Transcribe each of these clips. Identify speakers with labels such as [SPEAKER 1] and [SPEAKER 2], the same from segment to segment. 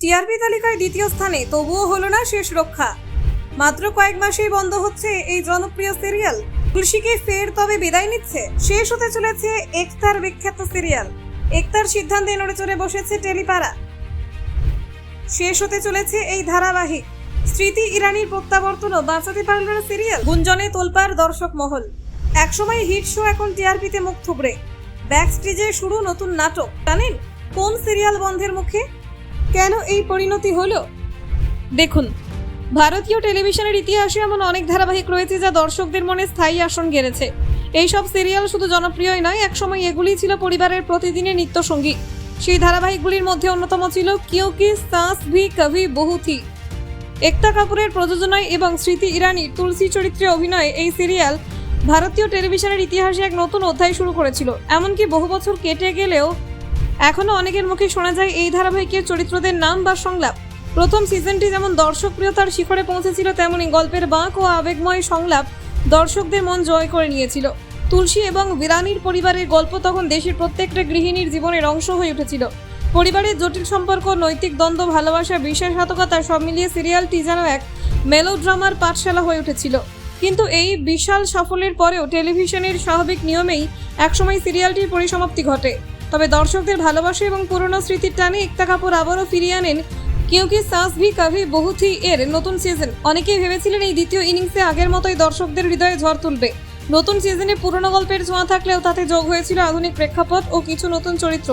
[SPEAKER 1] TRP তালিকায় দ্বিতীয় স্থানে, তবুও হলো না শেষ রক্ষা। মাত্র কয়েক মাসেই বন্ধ হচ্ছে এই জনপ্রিয় সিরিয়াল। তুলসীকে ফের তবে বিদায় নিচ্ছে, শেষ হতে চলেছে একতার বিখ্যাত সিরিয়াল। একতার সিদ্ধান্তে নড়ে চড়ে বসেছে টেলিপাড়া। শেষ হতে চলেছে এই ধারাবাহিক। স্মৃতি ইরানির প্রত্যাবর্তনও বাঁচাতে পারল না সিরিয়াল। গুঞ্জনে তোলপার দর্শক মহল। একসময় হিট শো এখন টিআরপিতে মুখ থুবড়ে। ব্যাক স্টেজে শুরু নতুন নাটক। জানেন, কোন সিরিয়াল বন্ধের মুখে? কেন এই পরিণতি হলো? দেখুন, ভারতীয় টেলিভিশনের ইতিহাসে এমন অনেক ধারাবাহিক রয়েছে যা দর্শকদের মনে স্থায়ী আসন গেড়েছে। এইসব সিরিয়াল শুধু জনপ্রিয়ই নয়, একসময় এগুলি ছিল পরিবারের প্রতিদিনের নিত্যসঙ্গী। সেই ধারাবাহিকগুলির মধ্যে অন্যতম ছিল কিউ কি, সাস ভি, কভি বহু থি একতা কাপুরের প্রযোজনায় এবং স্মৃতি ইরানির তুলসী চরিত্রে অভিনয়ে এই সিরিয়াল ভারতীয় টেলিভিশনের ইতিহাসে এক নতুন অধ্যায় শুরু করেছিল। এমনকি বহু বছর কেটে গেলেও এখনও অনেকের মুখে শোনা যায় এই ধারাবাহিকের চরিত্রদের নাম বা সংলাপ। প্রথম সিজনটি যেমন দর্শকপ্রিয়তার শিখরে পৌঁছেছিল, তেমনি গল্পের বাঁক ও আবেগময় সংলাপ দর্শকদের মন জয় করে নিয়েছিল। তুলসী এবং বিরানির পরিবারের গল্প তখন দেশের প্রত্যেকটা গৃহিণীর জীবনের অংশ হয়ে উঠেছিল। পরিবারের জটিল সম্পর্ক, নৈতিক দ্বন্দ্ব, ভালোবাসা, বিশ্বাসঘাতকতা সব মিলিয়ে সিরিয়ালটি যেন এক মেলোড্রামার পাঠশালা হয়ে উঠেছিল। কিন্তু এই বিশাল সাফল্যের পরেও টেলিভিশনের স্বাভাবিক নিয়মেই একসময় সিরিয়ালটির পরিসমাপ্তি ঘটে। তবে দর্শকদের ভালোবাসা এবং পুরনো স্মৃতির টানে একতা কাপুর আবারও ফিরিয়ে আনেন কিউকি সাস ভি কাভি বহুথি এর নতুন সিজন অনেকেই ভেবেছিলেন এই দ্বিতীয় ইনিংসে আগের মতোই দর্শকদের হৃদয়ে ঝড় তুলবে। নতুন সিজনে পুরনো গল্পের ছোঁয়া থাকলেও তাতে যোগ হয়েছিল আধুনিক প্রেক্ষাপট ও কিছু নতুন চরিত্র।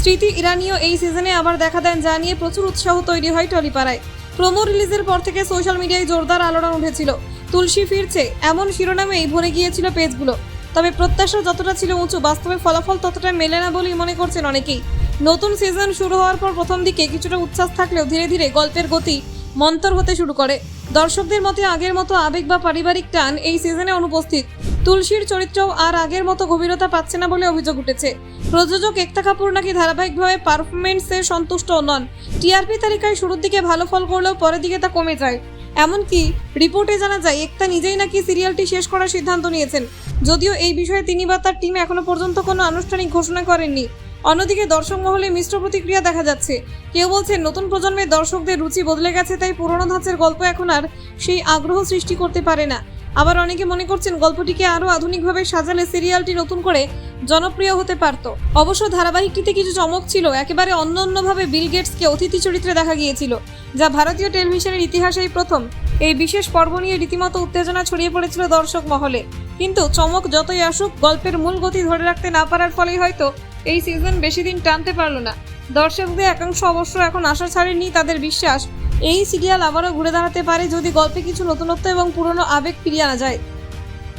[SPEAKER 1] স্মৃতি ইরানিও এই সিজনে আবার দেখা দেন, যা নিয়ে প্রচুর উৎসাহ তৈরি হয় টলিপাড়ায়। প্রোমো রিলিজের পর থেকে সোশ্যাল মিডিয়ায় জোরদার আলোড়ন উঠেছিল। তুলসী ফিরছে, এমন শিরোনামেই ভরে গিয়েছিল পেজগুলো। তবে প্রত্যাশা যতটা ছিল উঁচু, বাস্তবে ফলাফল ততটা মেলে না বলেই মনে করছেন অনেকেই। নতুন সিজন শুরু হওয়ার পর প্রথম দিকে কিছুটা উচ্ছ্বাস থাকলেও ধীরে ধীরে গল্পের গতি মন্তর হতে শুরু করে। দর্শকদের মতে আগের মতো আবেগ বা পারিবারিক টান এই সিজনে অনুপস্থিত। তুলসীর চরিত্রও আর আগের মতো গভীরতা পাচ্ছে না বলে অভিযোগ উঠেছে। প্রযোজক একতা কাপুর নাকি ধারাবাহিকভাবে পারফরমেন্সে সন্তুষ্ট নন। টিআরপি তালিকায় শুরুর দিকে ভালো ফল করলেও পরের দিকে তা কমে যায়। এমনকি রিপোর্টে জানা যায় একতা নিজেই নাকি সিরিয়ালটি শেষ করার সিদ্ধান্ত নিয়েছেন। যদিও এই বিষয়ে তিনি বা তার টিম এখনও পর্যন্ত কোনো আনুষ্ঠানিক ঘোষণা করেননি। অন্যদিকে দর্শক মহলে মিশ্র প্রতিক্রিয়া দেখা যাচ্ছে। কেউ বলছেন, নতুন প্রজন্মের দর্শকদের রুচি বদলে গেছে, তাই পুরনো ধাঁচের গল্প এখন আর সেই আগ্রহ সৃষ্টি করতে পারে না। আবার অনেকে মনে করছেন গল্পটিকে আরও আধুনিকভাবে সাজালে সিরিয়ালটি নতুন করে জনপ্রিয় হতে পারত। অবশ্য ধারাবাহিকটিতে কিছু চমক ছিল, একেবারে অন্য অন্যভাবে বিল গেটসকে অতিথি চরিত্রে দেখা গিয়েছিল, যা ভারতীয় টেলিভিশনের ইতিহাসেই প্রথম। এই বিশেষ পর্ব নিয়ে রীতিমতো উত্তেজনা ছড়িয়ে পড়েছিল দর্শক মহলে। কিন্তু চমক যতই আসুক, গল্পের মূল গতি ধরে রাখতে না পারার ফলেই হয়তো এই সিজন বেশি দিন টানতে পারল না। দর্শকদের একাংশ অবশ্য এখন আশা ছাড়েনি তাদের বিশ্বাস। এই সিরিয়াল আবারও ঘুরে দাঁড়াতে পারে যদি গল্পে কিছু নতুনত্ব এবং পুরনো আবেগ ফিরিয়ে আনা যায়।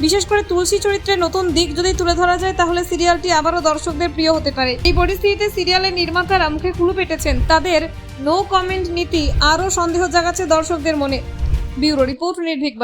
[SPEAKER 1] বিশেষ করে তুলসী চরিত্রের নতুন দিক যদি তুলে ধরা যায়, তাহলে সিরিয়ালটি আবারও দর্শকদের প্রিয় হতে পারে। এই পরিস্থিতিতে সিরিয়ালের নির্মাতারা মুখে কুলু পেটেছেন। তাদের নো কমেন্ট নীতি আরও সন্দেহ জাগাচ্ছে দর্শকদের মনে। ব্যুরো রিপোর্ট নির্ভীক।